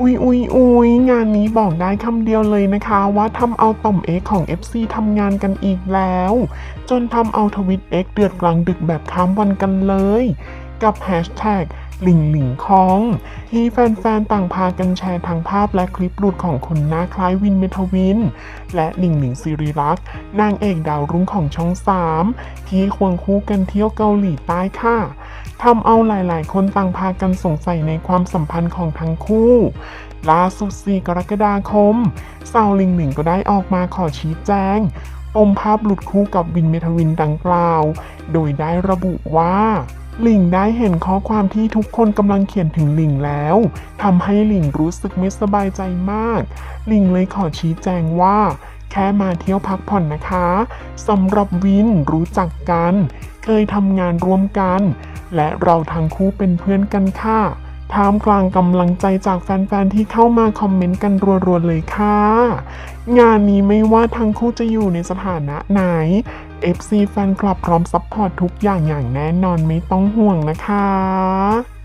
อุ๊ยอุ๊ยอุ๊ยงานนี้บอกได้คำเดียวเลยนะคะ ว่าทำเอาต่อมเอ็กของ FC ทำงานกันอีกแล้ว จนทำเอาทวิตเอ็กเดือดกลางดึกแบบข้ามวันกันเลย กับแฮชแท็กหลิงหลิงคองที่แฟนๆ ต่างพากันแชร์ทั้งภาพและคลิปหลุดของคนหน้าคล้ายวินเมทวิน และหลิงหลิงซิริรักษ์นางเอกดาวรุ่งของช่องสามที่ควงคู่กันเที่ยวเกาหลีใต้ค่ะ ทำเอาหลายๆ คนต่างพากันสงสัยในความสัมพันธ์ของทั้งคู่ล่าสุด4กรกฎาคมสาวลิงหลิงก็ได้ออกมาขอชี้แจงปมภาพหลุดคู่กับวินเมทวินดังกล่าว โดยได้ระบุว่าหลิงได้เห็นข้อความที่ทุกคนกำลังเขียนถึงหลิงแล้วทำให้หลิงรู้สึกไม่สบายใจมากหลิงเลยขอชี้แจงว่า แค่มาเที่ยวพักผ่อนนะคะสำหรับวินรู้จักกัน เคยทำงานร่วมกัน และเราทั้งคู่เป็นเพื่อนกันค่ะท่ามกลางกำลังใจจากแฟนๆ ที่เข้ามาคอมเมนต์กันรัวๆ เลยค่ะ งานนี้ไม่ว่าทั้งคู่จะอยู่ในสถานะไหน FC แฟนคลับพร้อมซัพพอร์ตทุกอย่างอย่างแน่นอนไม่ต้องห่วงนะคะ